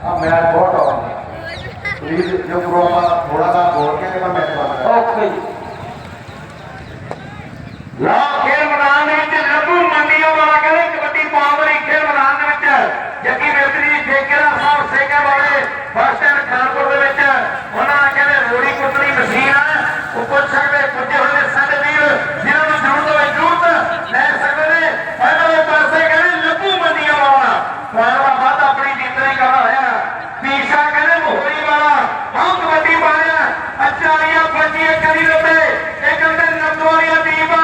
ਆ ਮੈਚ ਬਹੁਤ ਆਉਂਦਾ ਪਲੀਜ਼ ਜੋ ਪ੍ਰੋਗਰਾਮ ਥੋੜਾ ਜਿਹਾ ਬੋਲ ਕੇ ਤੇ ਮੈਂ ਮੈਚ ਬੰਦ ਕਰਾਂ ਓਕੇ ਜੀ ਲਓ ਖੇਡ ਮੈਦਾਨ ਦੇ ਵਿੱਚ ਲੱਭੂ ਮੰਡੀਆਂ ਵਾਲਾ ਕਹਿੰਦੇ ਕਬੱਡੀ ਪਾਉਣ ਵਾਲੀ ਖੇਡ ਮੈਦਾਨ ਦੇ ਵਿੱਚ ਜੱਗੀ ਮਿਸਤਰੀ ਠੇਕੇਦਾਰ ਸਾਹਿਬ ਸੇਗਾ ਵਾਲੇ ਫਸਟ ਸਟੈਂਡ ਖਾਨਪੁਰ ਦੇ ਵਿੱਚ ਉਹਨਾਂ ਨੇ ਕਹਿੰਦੇ ਰੋੜੀ ਕੁੱਟਣੀ ਮਸ਼ੀਨ ਆ ਉਹ ਪੁੱਛ ਸਕਦੇ ਪੁੱਜੇ ਹੋਏ ਨੇ ਸਾਡੇ ਵੀਰ ਜਿਹਨਾਂ ਨੂੰ ਜ਼ਰੂਰਤ ਹੋਵੇ ਜ਼ਰੂਰਤ ਲੈ ਸਕਦੇ ਨੇ ਪਹਿਲੇ ਪਾਸੇ ਕਹਿੰਦੇ ਲੱਭੂ ਮੰਡੀਆਂ ਵਾਲਾ ਪਾਉਣਾ ਵੱਧ ਆਪਣੀ ਜਿੰਦਗੀ ਕਰਦਾ ਹੋਇਆ ਪੀਸ਼ਾ ਕਹਿੰਦੇ ਮੋਹਰੀ ਵਾਲਾ ਹਾਂ ਕਬੱਡੀ ਪਾਇਆ ਅਚਾਰੀਆ ਬੱਜੀਏ ਕਰੀ ਲੋਟੇ ਇਹ ਕਹਿੰਦੇ ਨੰਦੋਰੀਆ ਦੀਵਾ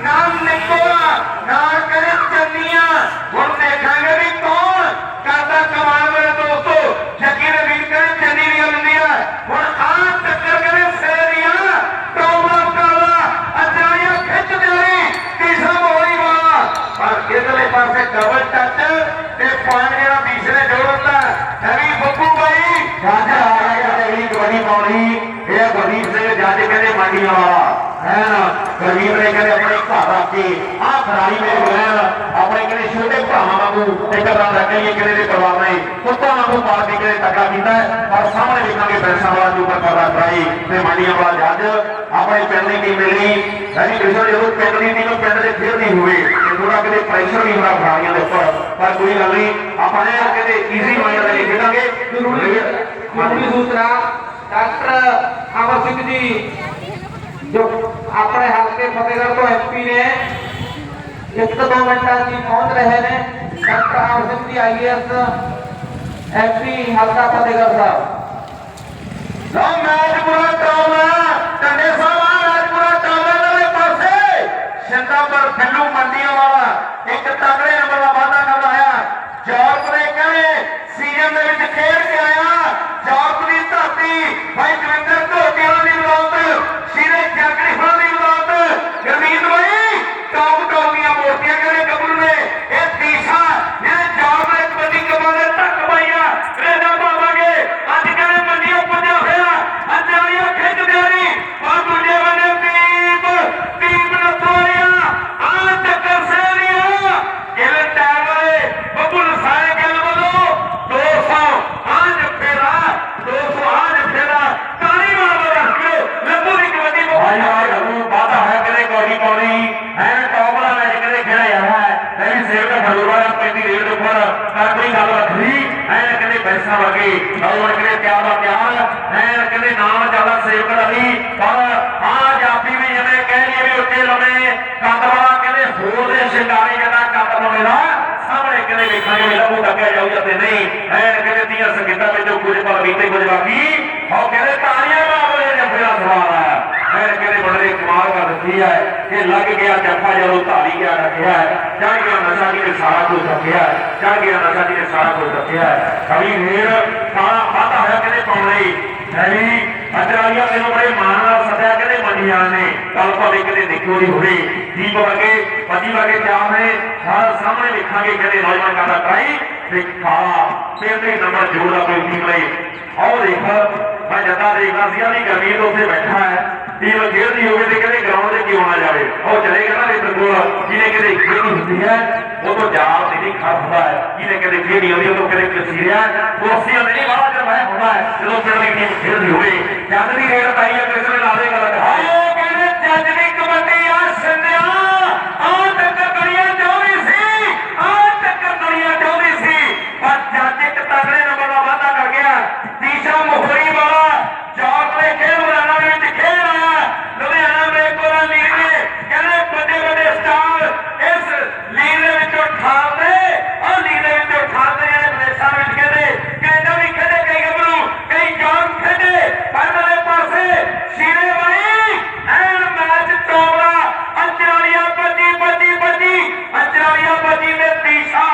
ਨਾਮ ਨਿਕੋਆ ਨਾਲ ਕਰੇ ਚੰਨੀਆਂ ਹੁਣ ਦੇਖਾਂਗੇ ਵੀ ਕੌਣ ਕਰਦਾ ਕਮਾਲ ਮੇਰੇ ਦੋਸਤੋ ਜੱਗੀ ਦੇ ਵੀਰ ਕਹਿੰਦੇ ਚੰਨੀ ਦੀ ਹੁੰਦੀ ਆ ਹੁਣ ਆਹ ਟੱਕਰ ਕਰੇ ਸੇਰੀਆ ਟੋਬਾ ਕਾਲਾ ਅਚਾਰੀਆ ਖਿੱਚ ਦੇਣੀ ਤੀਸਰਾ ਮੋਹਰੀ ਵਾਲਾ ਪਰ ਇਧਰਲੇ ਪਾਸੇ ਡਬਲ ਟੱਚ ਤੇ ਪੁਆਇੰਟ ਜਿਹੜਾ ਤੀਸਰੇ ਜੋੜਦਾ ਹੈਵੀ ਬੱਬੂ ਬਾਈ ਜੱਜ ਆ ਗਿਆ ਜਿਹੜੀ ਕਬੱਡੀ ਪਾਉਣੀ ਇਹ ਗੁਰਦੀਪ ਸਿੰਘ ਜੱਜ ਕਹਿੰਦੇ ਮੰਡੀਆਂ ਵਾਲਾ ਹੈ ਨਾ ਗੁਰਦੀਪ ਨੇ ਕਹਿੰਦੇ, ਆਪਣੇ ਘਰ ਆ ਕੇ ਆਹ ਖਿਡਾਰੀ ਮੇਰੇ ਕੋਲ ਆਪਣੇ ਕਹਿੰਦੇ ਛੋਟੇ ਭਰਾਵਾਂ ਵਾਂਗੂ ਇੱਕ ਤਰ੍ਹਾਂ ਦਾ ਕਹੀਏ ਕਹਿੰਦੇ ਦੇ ਪਰਿਵਾਰ ਨੇ ਪੁੱਤਾਂ ਵਾਂਗੂ ਪਾਲ ਕੇ ਕਹਿੰਦੇ ਤੱਕਾ ਕੀਤਾ ਪਰ ਸਾਹਮਣੇ ਵੇਖਾਂਗੇ ਪੈਸਾ ਵਾਲਾ ਜੋ ਉੱਪਰ ਕਰਦਾ ਕਰਾਈ ਤੇ ਮੰਡੀਆਂ ਵਾਲਾ ਜੱਜ, ਆਪਣੇ ਪਿੰਡ ਦੀ ਟੀਮ ਲਈ ਐਸੀ ਕ੍ਰਿਸ਼ਨ ਜਦੋਂ ਪਿੰਡ ਦੀ ਟੀਮ ਪਿੰਡ ਦੇ ਖੇਡਦੀ ਹੋਵੇ ਤੇ ਥੋੜਾ ਕਿਤੇ ਪ੍ਰੈਸ਼ਰ ਵੀ ਹੁੰਦਾ ਖਿਡਾਰੀਆਂ ਦੇ ਉੱਪਰ, ਪਰ ਕੋਈ ਗੱਲ ਨਹੀਂ, ਆਪਾਂ ਇਹ ਕਹਿੰਦੇ ਈਜ਼ੀ ਮਾਈਂਡ ਨਾਲ ਖੇਡਾਂਗੇ, ਜ਼ਰੂਰੀ ਜ਼ਰੂਰੀ ਸੂਚਨਾ ਡਾਕਟਰ ਅਮਰ ਸਿੰਘ ਜੀ, ਜੋ ਆਪਣੇ ਹਲਕੇ ਫਤਿਹਗੜ੍ਹ ਤੋਂ ਐਮਪੀ ਨੇ, ਇੱਕ ਤੋਂ ਦੋ ਮਿੰਟਾਂ 'ਚ ਪਹੁੰਚ ਰਹੇ ਨੇ। Doctor Amar Singh ji IS MP ਹਲਕਾ ਫਤਿਹਗੜ੍ਹ ਸਾਹਿਬ। ਲਓ ਮੈਚ ਪੂਰਾ ਟੰਡੇ ਸਾਹਿਬ ਆ ਮੈਚ ਦੇ ਪਾਸੇ। ਸਿੰਦਾਪੁਰ ਫਿੱਲੂ ਮੰਡੀਆਂ ਵਾਲਾ, ਇੱਕ ਤਗੜੇ ਨੰਬਰ ਦਾ ਵਾਅਦਾ ਕਰਦਾ ਆਇਆ ਜੌਰਪ ਦੇ ਕਹਿੰਦੇ ਸੀਜ਼ਨ ਦੇ ਵਿੱਚ ਖੇਡ ਕੇ ਆਇਆ ਜੌਰਪ ਦੀ ਧਰਤੀ ਭਾਈ ਜਵਿੰਦਰ ਧੋਤੀਆਂ ਦੀ ਬਲੌਤ ਸ਼ੀਰੇ ਜਾਗੜੀ ਹੋਣ ਦੀ ਬਲੌਤ ਗਰਮੀਤ ਬਾਈ ਟੌਪ ਟੌਪ ਦੀਆਂ ਮੂਰਤੀਆਂ ਕਹਿੰਦੇ ਗੱਭਰੂ ਨੇ ਇਹ ਤੀਸਾ ਜਿਹੜੇ ਜੌਰਪ ਦੇ ਕਬੱਡੀ ਕਮਾਲੇ ਤੱਕ ਪਾਈਆ ਰੇਡਾ ਪਾਵਾਂਗੇ ਅੱਜ ਕਹਿੰਦੇ ਮੰਡੀਆਂ ਪੁੱਜਿਆ ਹੋਇਆ ਅੱਜ ਆਈਆ ਖਿੱਚ ਦੇਣੀ ਔਰ ਦੂਜੇ ਬੰਨੇ ਦੀਪ ਦੀਪ ਨਥੋਰੀਆ ਆ ਟੱਕਰ ਸੇਰੀਆ ਇਹ ਟਾਇਰ ਵਾਲੇ ਬੱਬੂ ਲਸਾਏ ਗੱਲ ਵੱਲੋਂ 200 ਅੱਜ ਫੇਰਾ 200 ਅੱਜ ਫੇਰਾ ਤਾਲੀ ਮਾਰ ਲੋ ਰੱਖਿਓ ਲੱਭੂ ਦੀ ਕਬੱਡੀ ਭਾਈ ਆ ਗੱਲੂ ਵਾਦਾ ਹੈ ਕਿਤੇ ਕੌਡੀ ਪਾਉਣੀ ਐ ਟੌਪ ਦਾ ਮੈਚ ਕਿਤੇ ਖੇਡਿਆ ਜਾਂਦਾ ਹੈ ਐ ਵੀ ਸੇਵ ਦਾ ਫੜੂਗਾ 35 ਰੇਟ ਦੇ ਉੱਪਰ ਕਰ ਕੋਈ ਗੱਲ ਵੱਖਰੀ ਕਹਿੰਦੇ ਪੈਸਾ ਵਗੇ ਨੌਜਵਾਨ ਕਹਿੰਦੇ ਪਿਆਰ ਦਾ ਪਿਆਰ ਐ ਕਹਿੰਦੇ ਨਾਮ ਚੱਲਦਾ ਸੇਵਕ ਦਾ ਵੀ ਪਰ ਆ ਜਾਪੀ ਵੀ ਜਿਵੇਂ ਕਹਿ ਲਈਏ ਵੀ ਉੱਤੇ ਲਵੇਂ ਕੱਦ ਵਾਲਾ ਕਹਿੰਦੇ ਹੋਰ ਦੇ ਸ਼ਿੰਗਾਰੇ ਜਿਹੜਾ ਕੱਦ ਲਵੇਂ ਦਾ, ਸਾਹਮਣੇ ਕਹਿੰਦੇ ਵੇਖਾਂਗੇ ਵੀ ਲੱਭੂ ਟੱਕਿਆ ਜਾਊਗਾ ਤੇ ਨਹੀਂ ਐ ਕਹਿੰਦੇ ਦੀਆਂ ਸੰਗੀਤਾਂ ਵਿੱਚੋਂ ਕੁਝ ਪਲ ਬੀਤੇ ਕੁਝ ਬਾਕੀ, ਉਹ ਕਹਿੰਦੇ ਤਾਲੀਆਂ ਮਾਰੋ ਜੇ ਦਾ ਸਵਾਲ ਆਇਆ। ਐ ਕਹਿੰਦੇ ਬੜੇ ਕਮਾਲ ਕਰ ਦਿੱਤੀ ਹੈ। ਇਹ ਲੱਗ ਗਿਆ ਜੱਫਾ ਜਦੋਂ ਧਾਲੀ ਗਿਆ ਰੱਖਿਆ ਚੜ ਗਿਆ ਨਸ਼ਾ ਜੀ ਨੇ ਸਾਰਾ ਕੁਝ ਰੱਖਿਆ ਚੜ ਗਿਆ ਨਸ਼ਾ ਜੀ ਨੇ ਸਾਰਾ ਕੁਝ ਰੱਖਿਆ ਕਵੀ ਵੀਰ ਤਾਂ ਵਾਦਾ ਹੋਇਆ ਕਹਿੰਦੇ ਪਾਉਣੇ ਐਵੀ ਅਜਰਾਲੀਆ ਮੈਨੂੰ ਬੜੇ ਮਾਣ ਨਾਲ ਸੱਦਿਆ, ਕਹਿੰਦੇ ਮੰਡੀਆਂ ਨੇ। ਕੱਲ ਭਾਵੇਂ ਕਿਤੇ ਦੇਖੋ ਨਹੀਂ ਹੋਵੇ। ਦੀਪ ਵਰਗੇ ਪੱਜੀ ਵਰਗੇ ਚਾਹ ਨੇ। ਸਾਰਾ ਸਾਹਮਣੇ ਵੇਖਾਂਗੇ ਕਹਿੰਦੇ ਨੌਜਵਾਨ ਕਰਦਾ ਟਰਾਈ ਤੇ ਖਾਲਾ, ਤੇ ਤੇ ਨੰਬਰ ਜੋੜਦਾ ਕੋਈ ਟੀਮ ਲਈ ਆਓ ਦੇਖ, ਮੈਂ ਜੱਦਾ ਦੇਖਦਾ ਸੀ ਵੀ ਗਰਮੀ ਤੋਂ ਉੱਥੇ ਬੈਠਾ ਹੈ। ਟੀਮ ਖੇਡਦੀ ਹੋਵੇ ਤੇ ਕਹਿੰਦੇ ਗਰਾਊਂਡ 'ਚ ਕਿਉਂ ਨਾ ਜਾਵੇ। ਉਹ ਚਲੇਗਾ ਨਾ ਰੇਤਰ ਕੋਲ, ਜਿਹਨੇ ਕਿਤੇ ਖੇਡੀ ਹੁੰਦੀ ਹੈ, ਉਹ ਤੋਂ ਜਾਲ ਨਹੀਂ ਖੜਦਾ ਹੈ। ਜਿਹਨੇ ਕਿਤੇ ਖੇਡੀ ਹੁੰਦੀ ਉਹ ਤੋਂ ਕਿਤੇ ਕਸੀਰਿਆ ਕੋਸੀਆਂ ਨਹੀਂ ਬਾਹਰ ਜਦ ਮੈਂ ਹੁੰਦਾ ਹੈ। ਜਦੋਂ ਪਿੰਡ ਦੀ ਟੀਮ ਖੇਡਦੀ ਹੋਵੇ, ਜੱਦ ਦੀ ਰੇਡ ਪਾਈ ਹੈ ਕਿਸੇ ਨੇ ਲਾ ਦੇ ਗੱਲ ਹਾਏ ਕਹਿੰਦੇ ਜੱਜ ਦੀ ਕਬੱਡੀ ਆ ਸਿੰਧਿਆ ਆ ਟੱਕਰ ਦੁਨੀਆ ਚਾਹੁੰਦੀ ਸੀ ਆ ਟੱਕਰ ਦੁਨੀਆ ਚਾਹੁੰਦੀ ਸੀ ਪਰ ਜੱਜ ਇੱਕ ਤਗੜੇ ਨੰਬਰ ਦਾ ਵਾਅਦਾ ਕਰ ਗਿਆ ਤੀਸਰਾ ਮੋਹਰੀ ਵਾਲਾ ਚੌਕ ਦੇ ਖੇਡ ਮੈਦਾਨਾਂ ਦੇ ਵਿੱਚ ਖੇਡ ਆਇਆ ਲੁਧਿਆਣਾ ਮੇਕੋਰਾ ਲੀਗ ਦੇ ਕਹਿੰਦੇ ਵੱਡੇ ਵੱਡੇ ਸਟਾਰ ਇਸ ਲੀਗ ਦੇ ਵਿੱਚੋਂ ਠਾਲਦੇ ਆ ਲੀਗ ਦੇ ਵਿੱਚੋਂ ਠਾਲਦੇ ਜਿਹੜੇ ਵਿਦੇਸ਼ਾਂ ਵਿੱਚ ਕਹਿੰਦੇ ਕੈਨੇਡਾ ਵੀ ਖੇਡੇ ਕਈ ਗੱਭਰੂ ਕਈ ਜਾਨ ਖੇਡੇ ਪਰ ਮੇਰੇ ਪਾਸੇ ਸ਼ੀਰੇ ਬਾਈ ਐਨ ਮੈਚ ਟੋਬਲਾ ਅੰਜਰਾਲੀਆ ਬੱਜੀ ਬੱਜੀ ਬੱਜੀ ਅੰਜਰਾਲੀਆ ਬੱਜੀ ਦੇ ਤੀਸਾ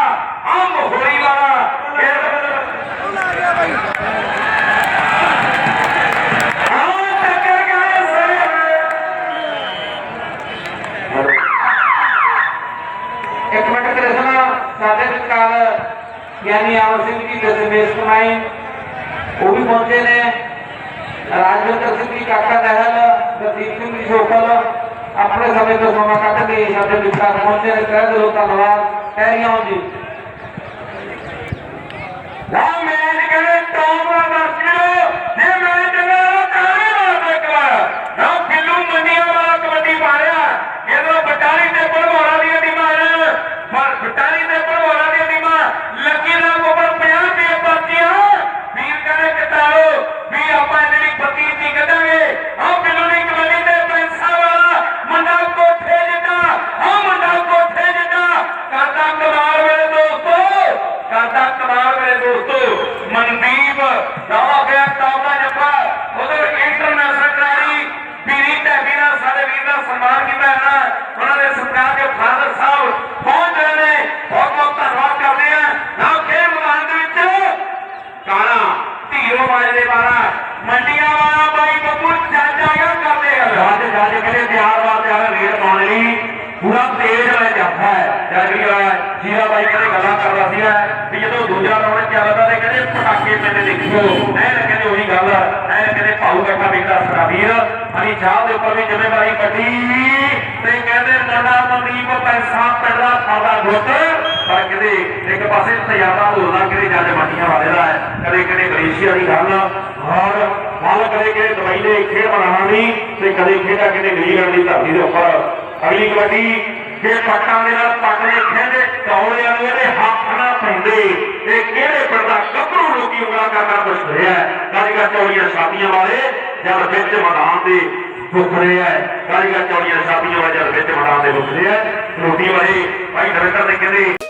ਆ ਮੋਹਰੀ ਵਾਲਾ ਆਹ ਟੱਕਰ ਗਏ ਸੇ ਇੱਕ ਮਿੰਟ ਕ੍ਰਿਸ਼ਨ, ਸਾਡੇ ਵਿਚਕਾਰ ਗਿਆਨੀ ਅਮਰ ਸਿੰਘ ਜੀ ਦਸਮੇਸ਼ ਕਮਾਈ, ਉਹ ਵੀ ਪਹੁੰਚੇ ਨੇ। ਰਾਜਵਿੰਦਰ ਸਿੰਘ ਜੀ, ਕਾਕਾ ਦਹਿਲ ਗੁਰਦੀਪ ਸਿੰਘ ਜੀ ਸ਼ੋਕਲ ਆਪਣੇ ਸਮੇਂ ਤੋਂ ਸਮਾਂ ਕੱਢ ਕੇ ਸਾਡੇ ਵਿਚਕਾਰ ਪਹੁੰਚੇ ਨੇ। ਤਹਿ ਦਿਲੋਂ ਧੰਨਵਾਦ। ਕਹਿ ਰਹੀਆਂ ਜੀ। ਲਾ ਮੈਚ ਕਰੇ ਨਾਲ ਮੇਰੇ ਦੋਸਤੋ ਮਨਦੀਪ ਦਾਵਾ ਗਿਆ ਟਾਪ ਦਾ ਜੱਫਾ ਉਧਰ ਇੰਟਰਨੈਸ਼ਨਲ ਖਿਡਾਰੀ ਪੀਰੀ ਢੈਬੀ ਨਾਲ ਸਾਡੇ ਵੀਰ ਦਾ ਸਨਮਾਨ ਕੀਤਾ ਹੈ ਨਾ ਉਹਨਾਂ ਦੇ ਸਤਿਕਾਰ ਦੇ ਫਾਦਰ ਸਾਹਿਬ ਪਹੁੰਚ ਰਹੇ ਨੇ ਬਹੁਤ ਬਹੁਤ ਧੰਨਵਾਦ ਕਰਦੇ ਆ ਨਾ ਖੇਡ ਮੈਦਾਨ ਦੇ ਵਿੱਚ ਕਾਲਾ ਧੀਰੋ ਬਾਜ ਦੇ ਬਾਰਾ ਮੰਡੀਆਂ ਵਾਲਾ ਬਾਈ ਬੱਬੂ ਚਾਚਾ ਗਿਆ ਕਰਦੇ ਆ ਰਾਜ ਰਾਜ ਕਹਿੰਦੇ ਤਿਆਰ ਬਾਰ ਤਿਆਰ ਰੇਡ ਪਾਉਣ ਲਈ ਪੂਰਾ ਤੇਜ਼ ਵਾਲਾ ਜੱਫਾ ਹੈ ਜਦ ਵੀ ਆ ਜੀਰਾ ਬਾਈ ਕਹਿੰਦੇ ਗੱਲਾਂ ਕਰਦਾ ਸੀਗਾ ਵੀ ਜਦੋਂ ਦੂਜਾ ਰਾਉਂਡ ਚੱਲਦਾ ਤੇ ਕਹਿੰਦੇ ਪਟਾਕੇ ਪੈਂਦੇ ਦੇਖਿਓ ਐ ਕਹਿੰਦੇ ਉਹੀ ਗੱਲ ਐ ਕਹਿੰਦੇ ਭਾਊ ਬੈਠਾ ਵੇਖਦਾ ਸਰਾਬੀਰ ਹਣੀ ਚਾਹ ਦੇ ਉੱਪਰ ਵੀ ਜ਼ਿੰਮੇਵਾਰੀ ਕੱਢੀ ਤੇ ਕਹਿੰਦੇ ਮੁੰਡਾ ਮਨਦੀਪ ਪੈਸਾ ਪੈਦਾ ਖਾਦਾ ਗੁੱਟ, ਪਰ ਕਿਤੇ ਇੱਕ ਪਾਸੇ ਤਜਰਬਾ ਹੋਣਾ ਕਿਤੇ ਜੱਜ ਮੰਡੀਆਂ ਵਾਲੇ ਦਾ ਹੈ। ਕਦੇ ਕਿਤੇ ਗਲੇਸ਼ੀਆ ਦੀ ਗੱਲ ਔਰ ਵੱਲ ਕਦੇ ਕਿਤੇ ਦੁਬਈ ਦੇ ਖੇਡ ਬਣਾਉਣ ਦੀ ਤੇ ਕਦੇ ਖੇਡਾ ਕਿਤੇ ਇੰਗਲੈਂਡ ਦੀ ਧਰਤੀ ਦੇ ਉੱਪਰ। ਅਗਲੀ ਕਬੱਡੀ ਕਿ ਪੱਟਾਂ ਦੇ ਨਾਲ ਪੱਟ ਦੇ ਖੇਡੇ ਟੌਲਿਆਂ ਨੂੰ ਇਹਦੇ ਹੱਥ ਨਾ ਪੈਂਦੇ ਤੇ ਕਿਹੜੇ ਪਰਦਾ ਗੱਭਰੂ ਲੋਕੀ ਉਂਗਲਾਂ ਕਰਨਾ ਪੁੱਛਦੇ ਰਿਹਾ ਕਾਰੀਗਰ ਚੌੜੀਆਂ ਛਾਤੀਆਂ ਵਾਲੇ, ਜਦ ਵਿੱਚ ਮੈਦਾਨ ਦੇ ਫੁਕਰੇ ਆ ਕਾਰੀਗਰ ਚੌੜੀਆਂ ਛਾਤੀਆਂ ਵਾਲੇ, ਜਦ ਵਿੱਚ ਮੈਦਾਨ ਦੇ ਫੁਕਰੇ ਆ ਰੋਟੀ ਵਾਲੇ, ਭਾਈ ਦਵਿੰਦਰ ਨੇ ਕਹਿੰਦੇ